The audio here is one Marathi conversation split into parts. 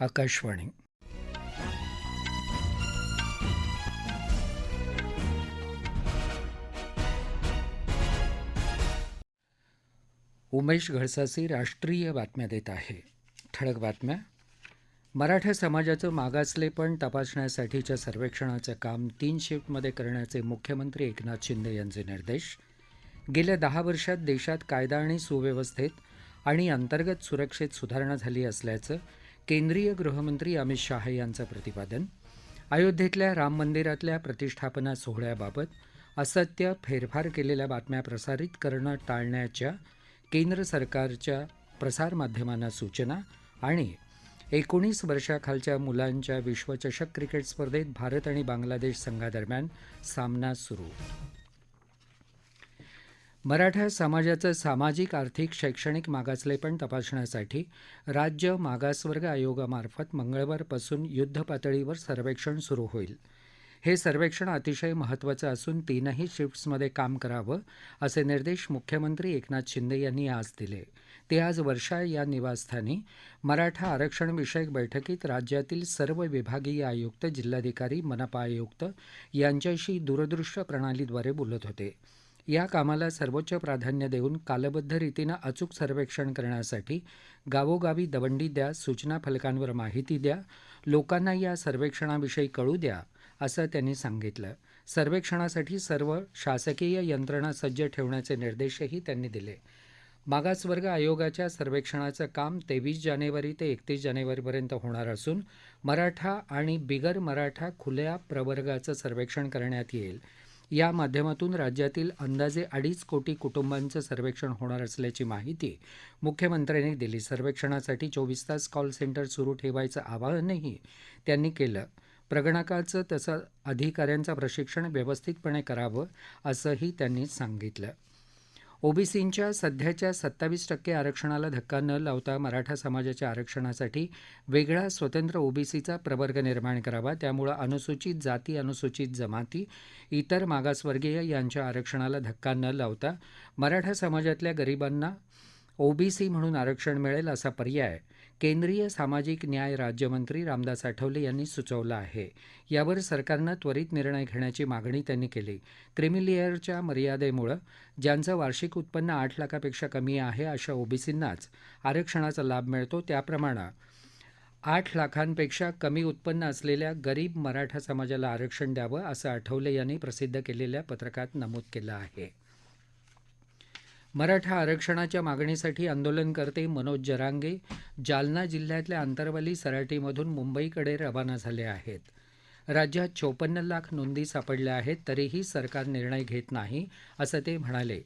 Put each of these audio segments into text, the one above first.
आकाशवाणी. उमेश घळसासी राष्ट्रीय बातम्या देत आहे. ठळक बातम्या. मराठा समाजाचं मागासलेपण तपासण्यासाठीच्या सर्वेक्षणाचं काम तीन शिफ्टमध्ये करण्याचे मुख्यमंत्री एकनाथ शिंदे यांचे निर्देश. गेल्या दहा वर्षात देशात कायदा आणि सुव्यवस्थेत आणि अंतर्गत सुरक्षेत सुधारणा झाली असल्याचं केंद्रीय गृहमंत्री अमित शाह यांचं प्रतिपादन अयोध्येतल्या राम मंदिरातल्या प्रतिष्ठापना सोहळ्याबाबत असत्य फेरफार केलेल्या बातम्या प्रसारित करणं टाळण्याच्या केंद्र सरकारच्या प्रसारमाध्यमांना सूचना आणि एकोणीस वर्षाखालच्या मुलांच्या विश्वचषक क्रिकेट स्पर्धेत भारत आणि बांगलादेश संघादरम्यान सामना सुरू. मराठा समाजाचं सामाजिक आर्थिक शैक्षणिक मागासलेपण तपासण्यासाठी राज्य मागासवर्ग आयोगामार्फत मंगळवारपासून युद्धपातळीवर सर्वेक्षण सुरू होईल. हे सर्वेक्षण अतिशय महत्त्वाचं असून तीनही शिफ्ट्समध्ये काम करावं असे निर्देश मुख्यमंत्री एकनाथ शिंदे यांनी आज दिले. ते आज वर्षा या निवासस्थानी मराठा आरक्षणविषयक बैठकीत राज्यातील सर्व विभागीय आयुक्त जिल्हाधिकारी मनपा आयुक्त यांच्याशी दूरदृश्य प्रणालीद्वारे बोलत होते. या कामाला सर्वोच्च प्राधान्य देऊन कालबद्ध रीतीनं अचूक सर्वेक्षण करण्यासाठी गावोगावी दवंडी द्या सूचना फलकांवर माहिती द्या लोकांना या सर्वेक्षणाविषयी कळू द्या असं त्यांनी सांगितलं. सर्वेक्षणासाठी सर्व शासकीय यंत्रणा सज्ज ठेवण्याचे निर्देशही त्यांनी दिले. मागासवर्ग आयोगाच्या सर्वेक्षणाचं काम तेवीस जानेवारी ते एकतीस जानेवारीपर्यंत होणार असून मराठा आणि बिगर मराठा खुल्या प्रवर्गाचं सर्वेक्षण करण्यात येईल. या माध्यमातून राज्यातील अंदाजे अडीच कोटी कुटुंबांचं सर्वेक्षण होणार असल्याची माहिती मुख्यमंत्र्यांनी दिली. सर्वेक्षणासाठी चोवीस तास कॉल सेंटर सुरू ठेवायचं आवाहनही त्यांनी केलं. प्रगणकाचं तसं अधिकाऱ्यांचं प्रशिक्षण व्यवस्थितपणे करावं असंही त्यांनी सांगितलं. ओबीसींच्या सध्याच्या सत्तावीस टक्के आरक्षणाला धक्का न लावता मराठा समाजाच्या आरक्षणासाठी वेगळा स्वतंत्र ओबीसीचा प्रवर्ग निर्माण करावा त्यामुळे अनुसूचित जाती अनुसूचित जमाती इतर मागासवर्गीय यांच्या आरक्षणाला धक्का न लावता मराठा समाजातल्या गरिबांना ओबीसी म्हणून आरक्षण मिळेल असा पर्याय केंद्रीय सामाजिक न्याय राज्यमंत्री रामदास आठवले यांनी सुचवला आहे. यावर सरकारनं त्वरित निर्णय घेण्याची मागणी त्यांनी केली. क्रिमिलिअरच्या मर्यादेमुळे ज्यांचं वार्षिक उत्पन्न आठ लाखापेक्षा कमी आहे अशा ओबीसींनाच आरक्षणाचा लाभ मिळतो. त्याप्रमाणे आठ लाखांपेक्षा कमी उत्पन्न असलेल्या गरीब मराठा समाजाला आरक्षण द्यावं असं आठवले यांनी प्रसिद्ध केलेल्या पत्रकात नमूद केलं आहे. मराठा आरक्षणाच्या मागणीसाठी आंदोलनकर्ते मनोज जरांगे जालना जिल्ह्यातल्या आंतरवाली सराटीमधून मुंबईकडे रवाना झाले आहेत. राज्यात चोपन्न लाख नोंदी सापडल्या आहेत तरीही सरकार निर्णय घेत नाही असं ते म्हणाले.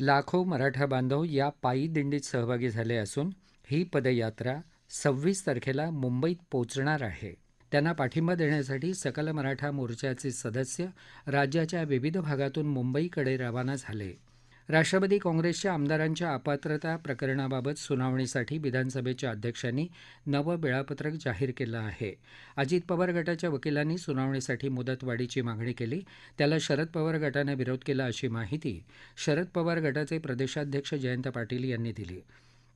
लाखो मराठा बांधव या पायी दिंडीत सहभागी झाले असून ही पदयात्रा सव्वीस तारखेला मुंबईत पोचणार आहे. त्यांना पाठिंबा देण्यासाठी सकल मराठा मोर्चाचे सदस्य राज्याच्या विविध भागातून मुंबईकडे रवाना झाले. राष्ट्रवादी काँग्रेसच्या आमदारांच्या अपात्रता प्रकरणाबाबत सुनावणीसाठी विधानसभेच्या अध्यक्षांनी नवं वेळापत्रक जाहीर केलं आहे. अजित पवार गटाच्या वकिलांनी सुनावणीसाठी मुदतवाढीची मागणी केली. त्याला शरद पवार गटानं विरोध केला अशी माहिती शरद पवार गटाचे प्रदेशाध्यक्ष जयंत पाटील यांनी दिली.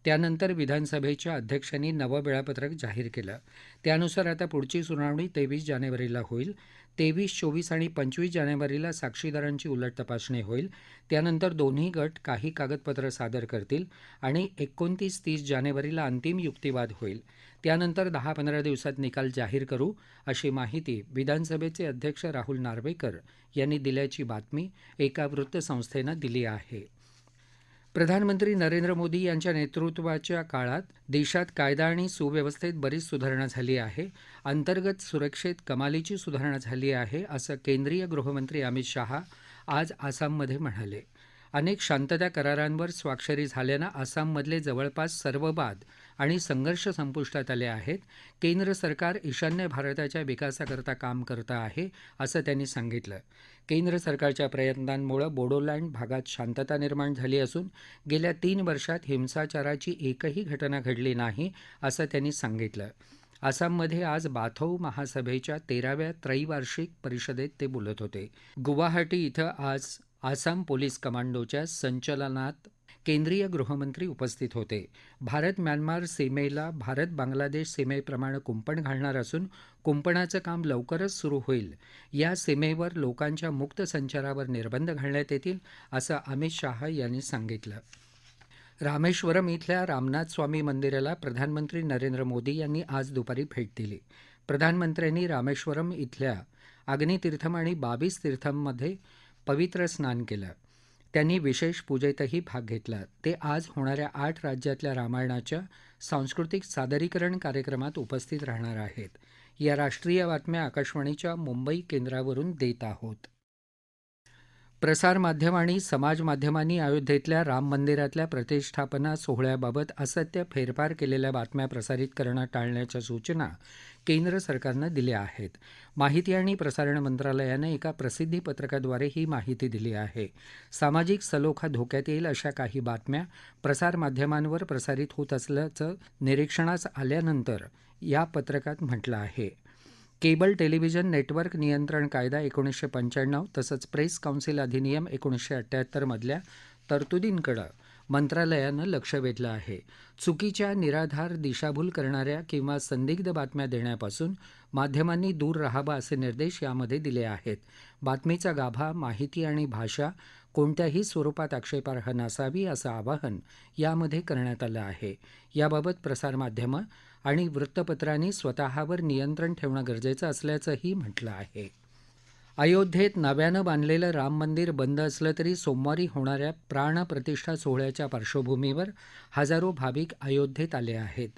त्यानंतर विधानसभेच्या अध्यक्षांनी नवं वेळापत्रक जाहीर केलं. त्यानुसार आता पुढची सुनावणी तेवीस जानेवारीला होईल. तेवीस चोवीस आणि पंचवीस जानेवारीला साक्षीदारांची उलट तपासणी होईल. त्यानंतर दोन्ही गट काही कागदपत्र सादर करतील आणि एकोणतीस तीस जानेवारीला अंतिम युक्तिवाद होईल. त्यानंतर दहा पंधरा दिवसात निकाल जाहीर करू अशी माहिती विधानसभेचे अध्यक्ष राहुल नार्वेकर यांनी दिल्याची बातमी एका वृत्तसंस्थेनं दिली आहे. प्रधानमंत्री नरेंद्र मोदी यांच्या नेतृत्वाच्या काळात देशात कायदा आणि सुव्यवस्थेत बरीच सुधारणा झाली आहे. अंतर्गत सुरक्षेत कमालीची सुधारणा झाली आहे असं केंद्रीय गृहमंत्री अमित शहा आज आसाममध्ये म्हणाले. अनेक शांतता करारांवर स्वाक्षरी झाल्यानं आसाममधले जवळपास सर्व वाद आणि संघर्ष संपुष्टात आले आहेत. केंद्र सरकार ईशान्य भारताच्या विकासाकरता काम करतं आहे असं त्यांनी सांगितलं. केंद्र सरकारच्या प्रयत्नांमुळे बोडोलँड भागात शांतता निर्माण झाली असून गेल्या तीन वर्षात हिंसाचाराची एकही घटना घडली नाही असं त्यांनी सांगितलं. आसाममध्ये आज बाथौ महासभेच्या तेराव्या त्रैवार्षिक परिषदेत ते बोलत होते. गुवाहाटी इथं आज आसाम पोलीस कमांडोच्या संचलनात केंद्रीय गृहमंत्री उपस्थित होते. भारत म्यानमार सीमेला भारत बांगलादेश सीमेप्रमाणे कुंपण घालणार असून कुंपणाचं काम लवकरच सुरू होईल. या सीमेवर लोकांच्या मुक्त संचारावर निर्बंध घालण्यात येतील असं अमित शाह यांनी सांगितलं. रामेश्वरम इथल्या रामनाथ स्वामी मंदिराला प्रधानमंत्री नरेंद्र मोदी यांनी आज दुपारी भेट दिली. प्रधानमंत्र्यांनी रामेश्वरम इथल्या अग्नितीर्थम आणि बावीस तीर्थममध्ये पवित्र स्नान केलं. त्यांनी विशेष पूजेतही भाग घेतला. ते आज होणाऱ्या आठ राज्यातल्या रामायणाच्या सांस्कृतिक सादरीकरण कार्यक्रमात उपस्थित राहणार आहेत. या राष्ट्रीय बातम्या आकाशवाणीच्या मुंबई केंद्रावरून देत आहोत. प्रसारमाध्यम आणि समाजमाध्यमांनी अयोध्येतल्या राम मंदिरातल्या प्रतिष्ठापना सोहळ्याबाबत असत्य फेरफार केलेल्या बातम्या प्रसारित करणं टाळण्याच्या सूचना केंद्र सरकारनं दिल्या आहेत. माहिती आणि प्रसारण मंत्रालयानं एका प्रसिद्धी पत्रकाद्वारे ही माहिती दिली आहे. सामाजिक सलोखा धोक्यात येईल अशा काही बातम्या प्रसारमाध्यमांवर प्रसारित होत असल्याचं निरीक्षणास आल्यानंतर या पत्रकात म्हटलं आहे. केबल टेलिव्हिजन नेटवर्क नियंत्रण कायदा एकोणीसशे पंच्याण्णव तसंच प्रेस काउन्सिल अधिनियम एकोणीसशे अठ्ठ्याहत्तरमधल्या तरतुदींकडे मंत्रालयानं लक्ष वेधलं आहे. चुकीच्या निराधार दिशाभूल करणाऱ्या किंवा संदिग्ध बातम्या देण्यापासून माध्यमांनी दूर रहावं असे निर्देश यामध्ये दिले आहेत. बातमीचा गाभा माहिती आणि भाषा कोणत्याही स्वरूपात आक्षेपार्ह नसावी असं आवाहन यामध्ये करण्यात आलं आहे. याबाबत प्रसारमाध्यमं आणि वृत्तपत्रांनी स्वतःवर नियंत्रण ठेवणं गरजेचं असल्याचंही म्हटलं आहे. अयोध्येत नव्यानं बांधलेलं राम मंदिर बंद असलं तरी सोमवारी होणाऱ्या प्राणप्रतिष्ठा सोहळ्याच्या पार्श्वभूमीवर हजारो भाविक अयोध्येत आले आहेत.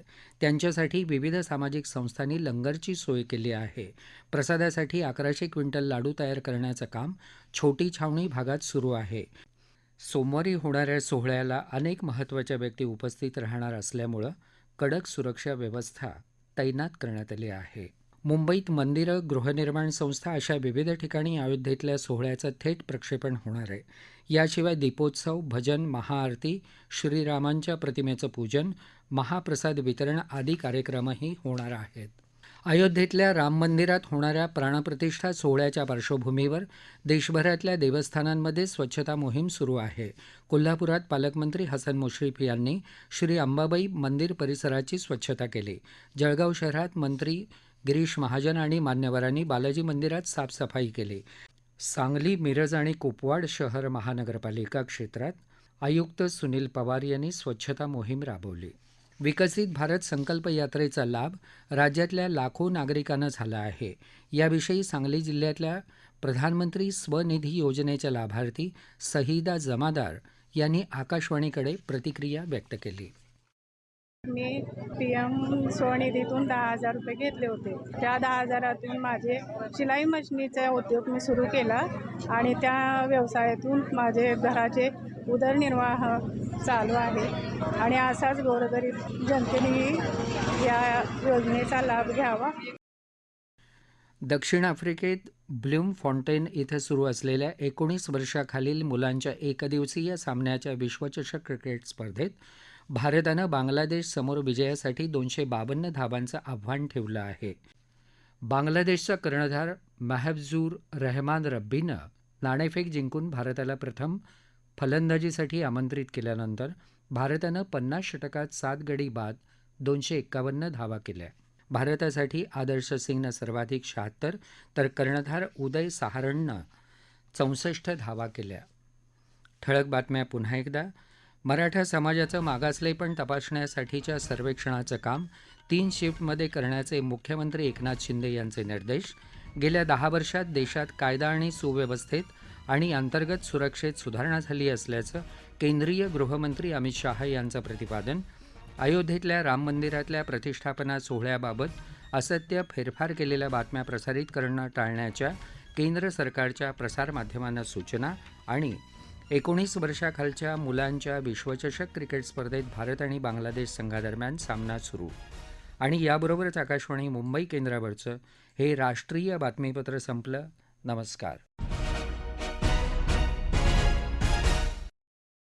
त्यांच्यासाठी विविध सामाजिक संस्थांनी लंगरची सोय केली आहे. प्रसादासाठी अकराशे क्विंटल लाडू तयार करण्याचं काम छोटी छावणी भागात सुरू आहे. सोमवारी होणाऱ्या सोहळ्याला अनेक महत्त्वाच्या व्यक्ती उपस्थित राहणार असल्यामुळं कडक सुरक्षा व्यवस्था तैनात करण्यात आली आहे. मुंबईत मंदिरं गृहनिर्माण संस्था अशा विविध ठिकाणी अयोध्येतल्या सोहळ्याचं थेट प्रक्षेपण होणार आहे. याशिवाय दीपोत्सव भजन महाआरती श्रीरामांच्या प्रतिमेचं पूजन महाप्रसाद वितरण आदी कार्यक्रमही होणार आहेत. अयोध्येतल्या राम मंदिरात होणाऱ्या प्राणप्रतिष्ठा सोहळ्याच्या पार्श्वभूमीवर देशभरातल्या देवस्थानांमध्ये स्वच्छता मोहीम सुरू आहे. कोल्हापुरात पालकमंत्री हसन मुश्रीफ यांनी श्री अंबाबाई मंदिर परिसराची स्वच्छता केली. जळगाव शहरात मंत्री गिरीश महाजन आणि मान्यवरांनी बालाजी मंदिरात साफसफाई केली. सांगली मिरज आणि कुपवाड शहर महानगरपालिका क्षेत्रात आयुक्त सुनील पवार यांनी स्वच्छता मोहीम राबवली. विकसित भारत संकल्प यात्रेचा लाभ राज्यातल्या लाखो नागरिकांना झाला आहे. याविषयी सांगली जिल्ह्यातल्या प्रधानमंत्री स्वनिधी योजनेच्या लाभार्थी सहिदा जमादार यांनी आकाशवाणीकडे प्रतिक्रिया व्यक्त केली. मी पी एम स्वनिधीतून दहा हजार रुपये घेतले होते. त्या दहा हजारातून माझे शिलाई मशिनीचा उद्योग मी सुरू केला आणि त्या व्यवसायातून माझे घराचे उदरनिर्वाह चालू आहे. आणि असाच गोरगरीब जनतेनेही या योजनेचा लाभ घ्यावा. दक्षिण आफ्रिकेत ब्ल्यूम फाउंटेन इथं सुरू असलेल्या एकोणीस वर्षाखालील मुलांच्या एकदिवसीय सामन्याच्या विश्वचषक क्रिकेट स्पर्धेत भारतानं बांगलादेश समोर विजयासाठी दोनशे बावन्न धावांचं आव्हान ठेवलं आहे. बांगलादेशचा कर्णधार महफजूर रहमान रब्बीनं नाणेफेक जिंकून भारताला प्रथम फलंदाजीसाठी आमंत्रित केल्यानंतर भारतानं पन्नास षटकात सात गडी बाद दोनशे एक्कावन्न धावा केल्या. भारतासाठी आदर्श सिंगनं सर्वाधिक शहात्तर तर कर्णधार उदय सहारणनं चौसष्ट धावा केल्या. ठळक बातम्या पुन्हा एकदा. मराठा समाजाचं मागासलेपण तपासण्यासाठीच्या सर्वेक्षणाचं काम तीन शिफ्टमध्ये करण्याचे मुख्यमंत्री एकनाथ शिंदे यांचे निर्देश. गेल्या दहा वर्षात देशात कायदा आणि सुव्यवस्थेत आणि अंतर्गत सुरक्षेत सुधारणा झाली असल्याचं केंद्रीय गृहमंत्री अमित शाह यांचं प्रतिपादन. अयोध्येतल्या राम मंदिरातल्या प्रतिष्ठापना सोहळ्याबाबत असत्य फेरफार केलेल्या बातम्या प्रसारित करणं टाळण्याच्या केंद्र सरकारच्या प्रसारमाध्यमांना सूचना आणि एकोणीस वर्षाखालच्या मुलांच्या विश्वचषक क्रिकेट स्पर्धेत भारत आणि बांगलादेश संघादरम्यान सामना सुरू. आणि याबरोबरच आकाशवाणी मुंबई केंद्रावरचं हे राष्ट्रीय बातमीपत्र संपलं. नमस्कार.